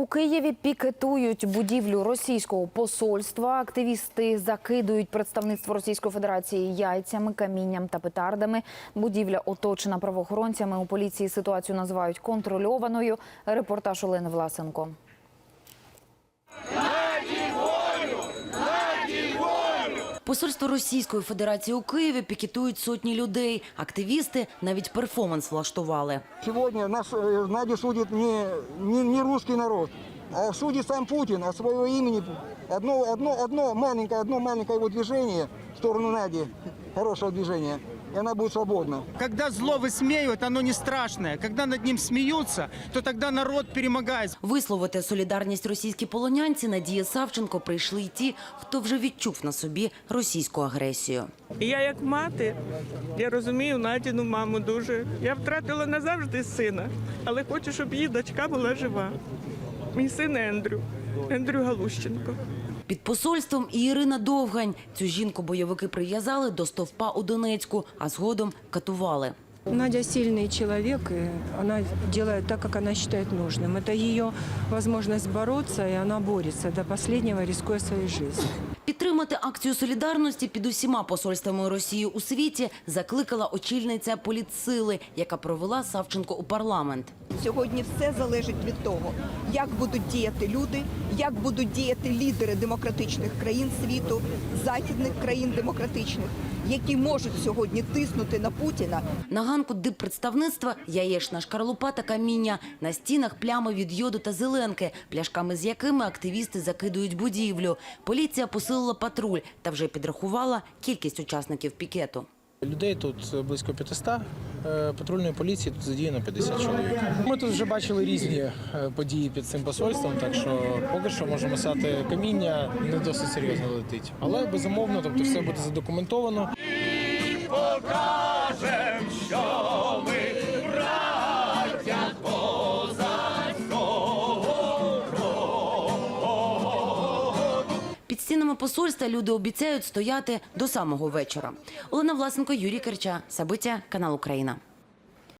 У Києві пікетують будівлю російського посольства. Активісти закидують представництво Російської Федерації яйцями, камінням та петардами. Будівля оточена правоохоронцями. У поліції ситуацію називають контрольованою. Репортаж Олени Власенко. Посольство Російської Федерації у Києві пікетують сотні людей. Активісти навіть перформанс влаштували. Сьогодні нас наді судять не, не, не русський народ, а судить сам Путін, а своего імені Одно, одно, одно маленьке, одно маленьке його движення в сторону наді хорошого движения, и она будет свободна. Когда зло высмеивают, оно не страшное. Когда над ним смеются, то тогда народ перемогает. Висловити солідарність російській полонянці Надії Савченко прийшли й ті, хто вже відчув на собі російську агресію. І я як мати, я розумію Надіну маму дуже. Я втратила назавжди сина, але хочу, щоб її дочка була жива. Мій син Ендрю, Ендрю Галущенко. Під посольством і Ірина Довгань. Цю жінку бойовики прив'язали до стовпа у Донецьку, а згодом катували. Надя сильный человек, и она делает так, как она считает нужным. Это ее возможность бороться, и она борется до последнего, рискуя своей жизнью. Підтримати акцію солідарності під усіма посольствами Росії у світі закликала очільниця політсили, яка провела Савченко у парламент. Сьогодні все залежить від того, як будуть діяти люди, як будуть діяти лідери демократичних країн світу, західних країн демократичних, які можуть сьогодні тиснути на Путіна На ганку диппредставництва яєчна шкарлупа та каміння. На стінах плями від йоду та зеленки, пляшками з якими активісти закидують будівлю. Поліція посилила патруль та вже підрахувала кількість учасників пікету. Людей тут близько 500, е, патрульної поліції тут задіяно 50 чоловік. Ми тут вже бачили різні е, події під цим посольством, так що поки що можемо сати каміння не досить серйозно летить. Але безумовно, тобто все буде задокументовано. Стінами посольства люди обіцяють стояти до самого вечора. Олена Власенко, Юрій Керча, Сабиття, канал Україна.